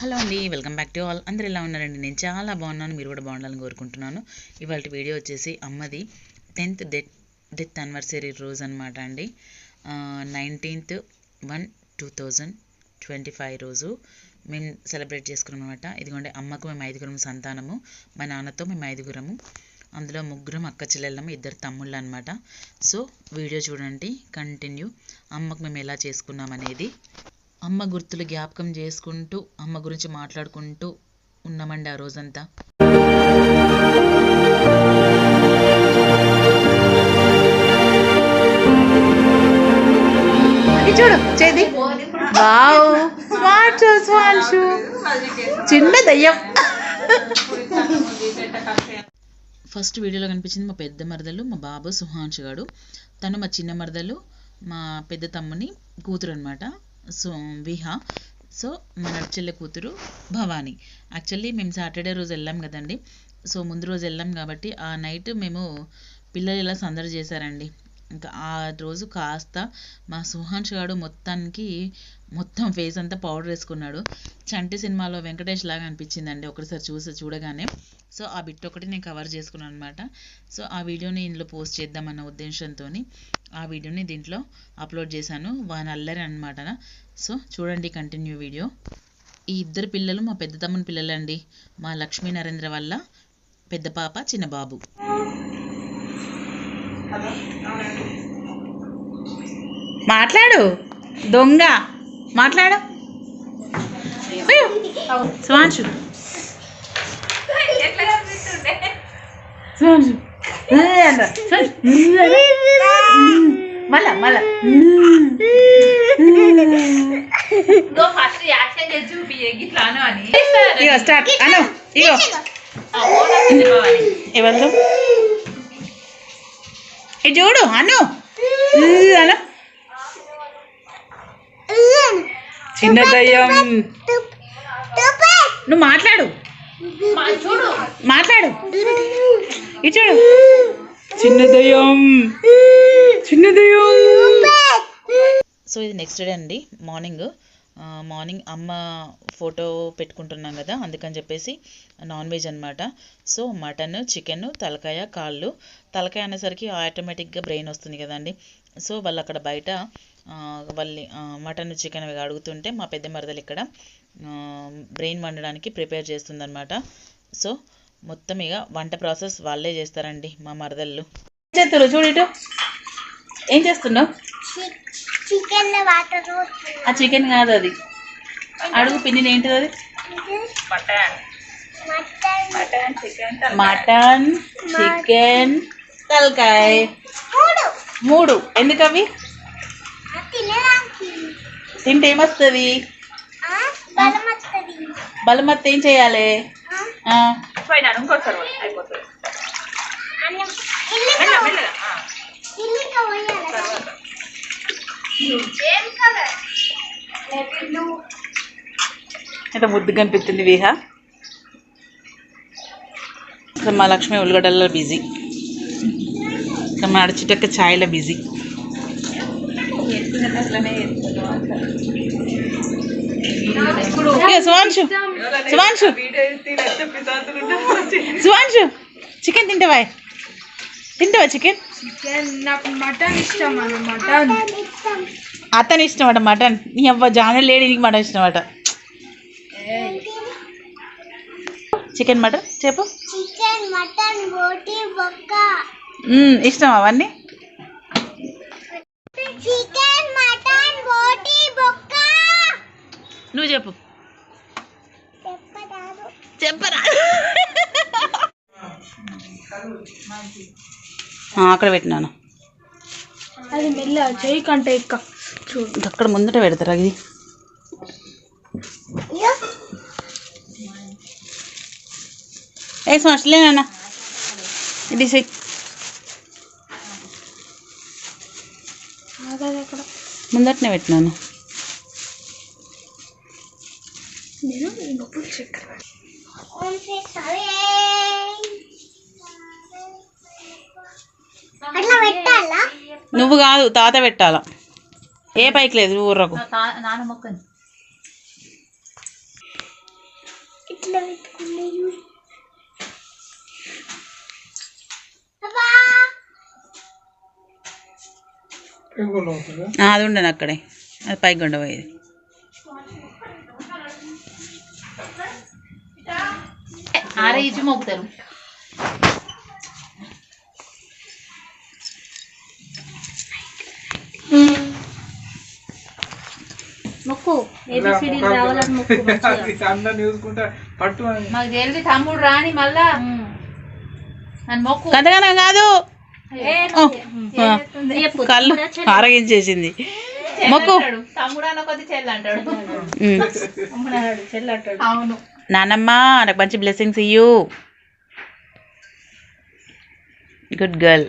Hello అండి welcome back to all. అందరు ఎలా ఉన్నారండి? నేను చాలా బాగున్నాను మీరు కూడా బాగుండాలని కోరుకుంటున్నాను. ఇవాళ వీడియో వచ్చేసి అమ్మది టెన్త్ డెత్ డెత్ అనివర్సరీ రోజు అనమాట అండి. Nineteenth one two thousand twenty five రోజు మేము సెలబ్రేట్ చేసుకున్నాం అనమాట ఇదిగోండి అమ్మకు మేము ఐదుగురం సంతానము మా నాన్నతో మేము ఐదుగురము అందులో ముగ్గురం అక్క చెల్లెళ్ళము ఇద్దరు తమ్ముళ్ళు అనమాట సో వీడియో చూడండి కంటిన్యూ. అమ్మకు మేము ఎలా చేసుకున్నాం అనేది అమ్మ గుర్తులు జ్ఞాపకం చేసుకుంటూ అమ్మ గురించి మాట్లాడుకుంటూ ఉన్నామండి ఆ రోజంతా. చూడు చేది. వావ్. స్మార్ట్ స్మార్ట్ చిన్న దయ్యం. ఫస్ట్ వీడియోలో కనిపించింది మా పెద్ద మరదలు మా బాబు సుహాంష్ గాడు తను మా చిన్న మరదలు మా పెద్ద తమ్ముని కూతురు అనమాట సో విహా సో మా చెల్లె కూతురు భవాని. యాక్చువల్లీ మేము సాటర్డే రోజు వెళ్ళాం కదండి. సో ముందు రోజు వెళ్ళాం కాబట్టి ఆ నైట్ మేము పిల్లలు ఇలా సందడి చేశారండి. ఇంకా ఆ రోజు కాస్త మా సుహాంష్ గాడు మొత్తానికి మొత్తం ఫేస్ అంతా పౌడర్ వేసుకున్నాడు. చంటి సినిమాలో వెంకటేష్ లాగా అనిపించిందండి ఒకటిసారి చూసి చూడగానే. సో ఆ బిట్ ఒకటి నేను కవర్ చేసుకున్నాను అనమాట సో ఆ వీడియోని ఇందులో పోస్ట్ చేద్దామన్న ఉద్దేశంతో ఆ వీడియోని దీంట్లో అప్లోడ్ చేశాను. వాన్ అల్లరి అనమాట సో చూడండి కంటిన్యూ వీడియో ఈ ఇద్దరు పిల్లలు మా పెద్ద తమ్ముని పిల్లలండి. మా లక్ష్మీ నరేంద్ర వల్ల పెద్ద పాప చిన్న బాబు మాట్లాడు. దొంగ. మాట్లాడు. సుమాంశు సుమాంశు. మళ్ళా మళ్ళా. ఇగో స్టార్ట్. అను. ఇగో. ఎవరు ఇది చూడు అను. అను. చిన్న దయ్యం. నువ్వు మాట్లాడు. మాట్లాడు. ఇది చూడు. చిన్న దయ్యం. చిన్న దయ్యం. సో ఇది నెక్స్ట్ డే అండి. మార్నింగ్ మార్నింగ్ అమ్మ ఫోటో పెట్టుకుంటున్నాం కదా అందుకని చెప్పేసి నాన్ వెజ్ అనమాట సో మటన్ చికెన్ తలకాయ కాళ్ళు. తలకాయ అనేసరికి ఆటోమేటిక్గా బ్రెయిన్ వస్తుంది కదండి. సో వాళ్ళు అక్కడ బయట వాళ్ళని మటన్ చికెన్ అవి అడుగుతుంటే మా పెద్ద మరదలు ఇక్కడ బ్రెయిన్ వండడానికి ప్రిపేర్ చేస్తుందన్నమాట. సో మొత్తం ఇక వంట ప్రాసెస్ వాళ్ళే చేస్తారండి మా మరదళ్ళు. చేస్తారు చూడటం ఏం చేస్తున్నావు? చికెన్ వాటర్ ఆ చికెన్ కాదు అది. అడుగు పిన్ని ఏంటిది అది? Mutton. Mutton. Mutton chicken mutton chicken తలకాయ. మూడు. ఎందుకు అవి తింటే ఏమొస్తుంది? ఆ బలం వస్తుంది బలమత్త ఏం చేయాలి? అయిపోతుంది. ఎంత ముద్దుగా అనిపిస్తుంది విహ. ఇక్కడ మా లక్ష్మి ఉల్లిగడ్డల్లో బిజీ. ఇక్కడ మా అడచిటక్క ఛాయ్లో బిజీ. ఎత్తుకున్నట్టు అట్లనే ఎత్తుకున్నాం చికెన్ తింటావా? తింటావా చికెన్? చికెన్ నాకు మటన్ ఇష్టం అన్న మటన్. అతని ఇష్టం అట మటన్. నీ అవ్వ జాన లేడీ నీకు మటన్ ఇష్టం అట చికెన్ మటన్ చెప్పు. చికెన్ మటన్ బోటి బొక్క మ్మ్, ఇష్టం అవన్నీ? చికెన్ మటన్ బోటి బొక్క నువ్వు చెప్పు. చెప్పరా? అక్కడ పెట్టినాను. అది మెల్ల చేయి కంటే ఇక్క. చూడు. అక్కడ ముందట పెడతారు అది ఏ సమస్యలేనా ఇది అక్కడ ముందటనే పెట్టినాను. నేను నువ్వు కాదు తాత పెట్టాల? ఏ పైకి లేదు ఊర్రకు. నాన్న మొక్కని ఆ, అది ఉండను అక్కడే. అది పైకి ఉండబోయేది. ఆరే ఇచ్చి మోపుతారు. మొక్కు. ఏబిసిడి రావాలని మొక్కు మంచిగా. అందరిని చూసుకుంటా పట్టు అని. మాకు తెలిసి తమ్ముడు రాని మళ్ళా. మొక్కు. కంతగానం కాదు. కళ్ళు ఆరగించేసింది. మొక్కు. తమ్ముడు అన్న కొద్ది చెల్లంటాడు. అవును. నానమ్మ నాకు మంచి బ్లెస్సింగ్స్ ఇయ్యు. గుడ్ గర్ల్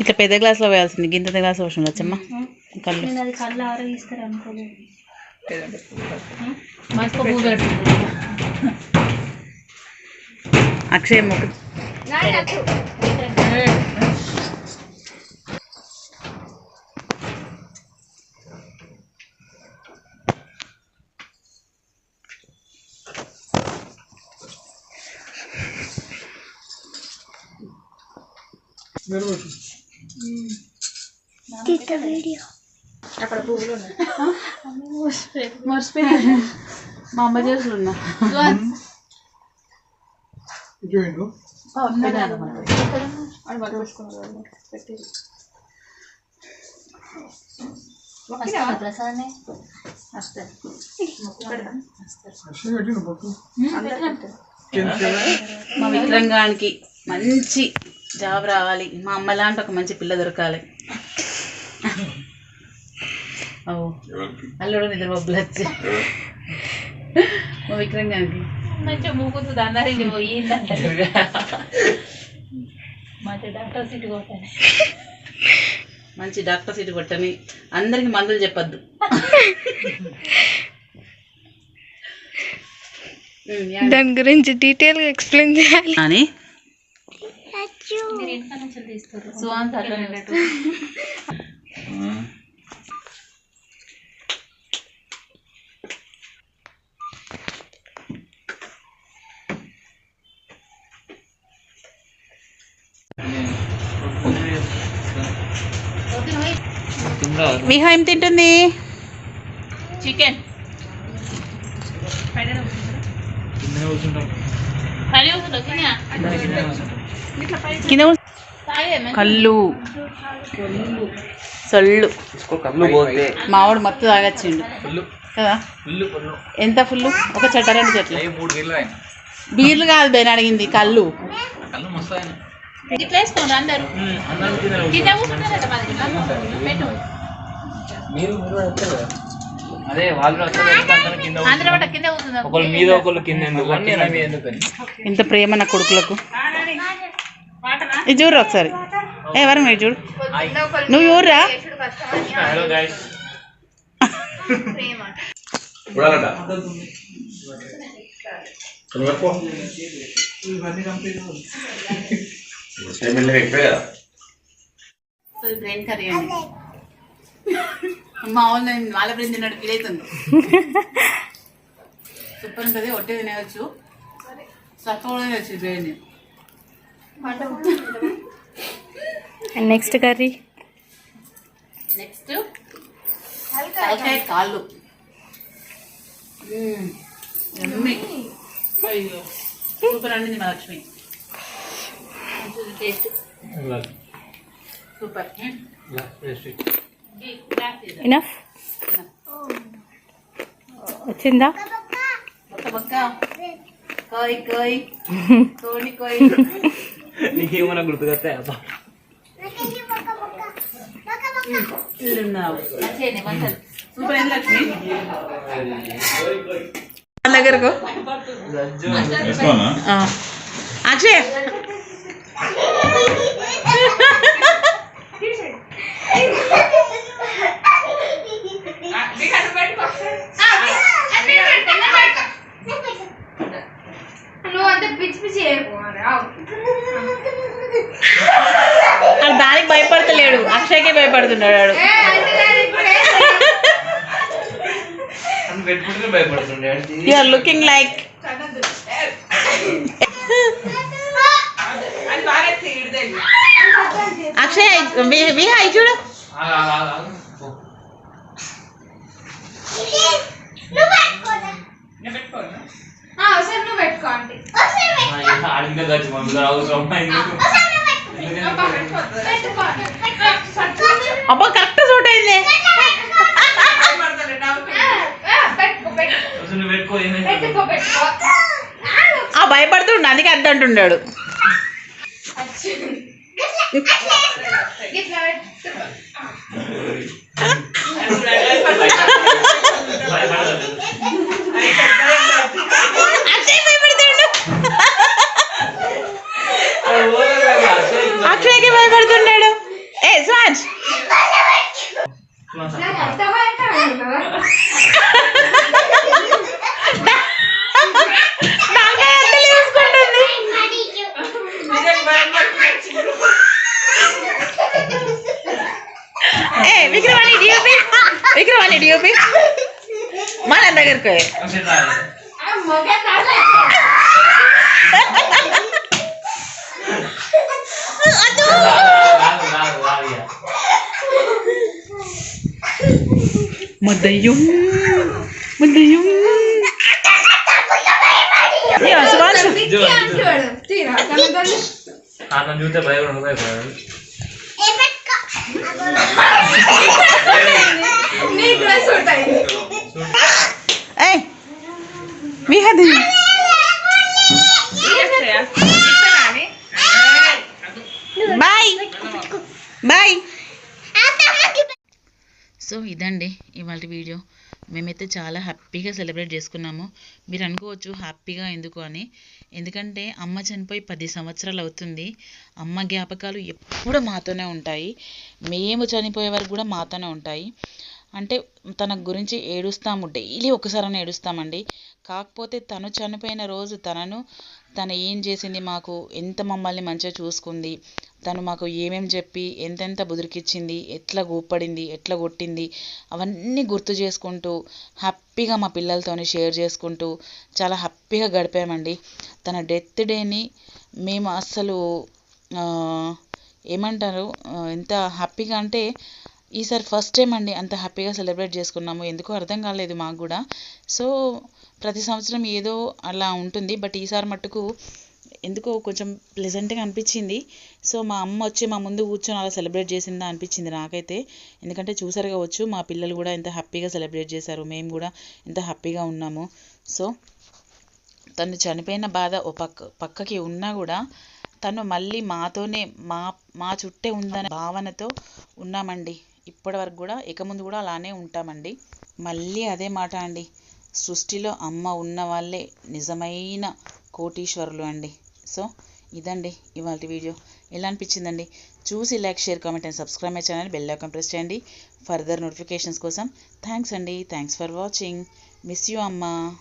ఇట్లా పెద్ద గ్లాస్లో వేయాల్సింది గింత గ్లాస్ అవసరం వచ్చమ్మా కళ్ళు. నేను అది కళ్ళు ఆరగిస్తారు అనుకోలేదు. మస్తు పువ్వు పెట్టు అక్కడ పువ్వులు ఉన్నాయి మా అమ్మ చేసులు ఉన్నా అది ప్రసాదనే వస్తారు మా విక్రంగానికి మంచి జాబ్ రావాలి. మా అమ్మ లాంటి ఒక మంచి పిల్ల దొరకాలి. ఓ అల్లుడు నిద్ర బొబ్బులు వచ్చి మా విక్రంగానికి మంచిగా మూకుతు దండారింది పోయి అంటాడు మంచి డాక్టర్ సీట్ కొట్టాను మంచి డాక్టర్ సీట్ కొట్టని అందరికి మందులు చెప్పద్దు. దాని గురించి డీటెయిల్గా ఎక్స్ప్లెయిన్ చేయాలి. అని మీరు ఇంట్లో నుంచి తీస్తారు సువాన్ అట్లనే పెట్టు విహా ఏం తింటుంది చికెన్ కిందనే కూర్చుంటాం. పని కింద కళ్ళు. పోతే. మావాడు మత్తు తాగచ్చిండు. కదా? ఎంత ఫుల్ ఒక చెట్ట రెండు చెట్లు. బీర్లు కాదు బేన్ అడిగింది కళ్ళు. ఇంత ప్రేమ నా కొడుకులకు. ఇది చూడు ఒకసారి ఏ వరం మీరు చూడు నువ్వు చూడరా హలో గైస్ బ్రెయిన్ కర్రీ అండి మా వాళ్ళు నేను వాళ్ళ బ్రెయిన్ తిన్నాడు ఫీల్ అవుతుంది సూపర్ ఉంటుంది ఒట్టే తినేయచ్చు సక్క కూడా తినచ్చు బ్రెయిన్ నెక్స్ట్ కర్రీ నెక్స్ట్ తలకాయ కాళ్ళు. ఎమ్మి. అయ్యో. సూపర్ అండి మా లక్ష్మి టేస్ట్. సూపర్. ఇనఫ్ వచ్చిందా? ఒక్క పక్క. కోయ్ కోయ్ కోడి కోయ్ నీకేమన్నా గుర్తుకొస్తే ఇల్లున్నావు. మంచిగా మంచిది సూపర్ ఏంటి లక్ష్మి? దగ్గరకు? ఆ. పిచ్చి పిచ్చి ఆడు దానికి భయపడతలేడు. అక్షయ్కే భయపడుతున్నాడు వాడు. You are looking like Akshay విహాయ్ చూడు. ఆగు, పెట్టుకో ఆంటీ ఆడిందే మమ్మీ అవసరం అబ్బా కరెక్ట్ సూట్ అయింది ఆ భయపడుతుండు అందుకే అద్దంటున్నాడు ఇట్లా वीडियो पे माना नगर Tidak Madayong Madayong Ya, sekolah. Tidak, kanan Tidak, Kanan Tidak, bayar Tidak, bayar. నీ డ్రెస్ ఉంటాయి బాయ్. బాయ్. సో ఇదండి ఇవాళ వీడియో. మేమైతే చాలా హ్యాపీగా సెలబ్రేట్ చేసుకున్నాము. మీరు అనుకోవచ్చు హ్యాపీగా ఎందుకు అని. ఎందుకంటే అమ్మ చనిపోయి పది సంవత్సరాలు అవుతుంది. అమ్మ జ్ఞాపకాలు ఎప్పుడు మాతోనే ఉంటాయి. మేము చనిపోయే వరకు కూడా మాతోనే ఉంటాయి. అంటే తన గురించి ఏడుస్తాము. డైలీ ఒకసారైనా ఏడుస్తామండి. కాకపోతే తను చనిపోయిన రోజు తనను తను ఏం చేసింది మాకు ఎంత మమ్మల్ని మంచిగా చూసుకుంది తను మాకు ఏమేమి చెప్పి ఎంతెంత బుదిరికిచ్చింది ఎట్లా గూప్పడింది ఎట్లా కొట్టింది అవన్నీ గుర్తు చేసుకుంటూ హ్యాపీగా మా పిల్లలతోని షేర్ చేసుకుంటూ చాలా హ్యాపీగా గడిపామండి. తన డెత్ డేని మేము అస్సలు ఏమంటారు ఎంత హ్యాపీగా అంటే ఈసారి ఫస్ట్ టైం అండి అంత హ్యాపీగా సెలబ్రేట్ చేసుకున్నాము. ఎందుకో అర్థం కాలేదు మాకు కూడా. సో ప్రతి సంవత్సరం ఏదో అలా ఉంటుంది. బట్ ఈసారి మట్టుకు ఎందుకో కొంచెం ప్లెజెంట్గా అనిపించింది. సో మా అమ్మ వచ్చి మా ముందు కూర్చొని అలా సెలబ్రేట్ చేసిందా అనిపించింది నాకైతే. ఎందుకంటే చూసారు కావచ్చు మా పిల్లలు కూడా ఎంత హ్యాపీగా సెలబ్రేట్ చేశారు. మేము కూడా ఎంత హ్యాపీగా ఉన్నాము. సో తను చనిపోయిన బాధ ఓ పక్క పక్కకి ఉన్నా కూడా తను మళ్ళీ మాతోనే మా మా చుట్టే ఉందనే భావనతో ఉన్నామండి. ఇప్పటి వరకు కూడా ఇక ముందు కూడా అలానే ఉంటామండి. మళ్ళీ అదే మాట అండి. సృష్టిలో అమ్మ ఉన్న వాళ్ళే నిజమైన కోటీశ్వరులు అండి. సో ఇదండి ఇవాళ వీడియో. ఎలా అనిపించిందండి? చూసి like share comment and subscribe my channel bell icon press చేయండి. ఫర్దర్ నోటిఫికేషన్స్ కోసం థ్యాంక్స్ అండి. Thanks for watching. Miss you అమ్మా.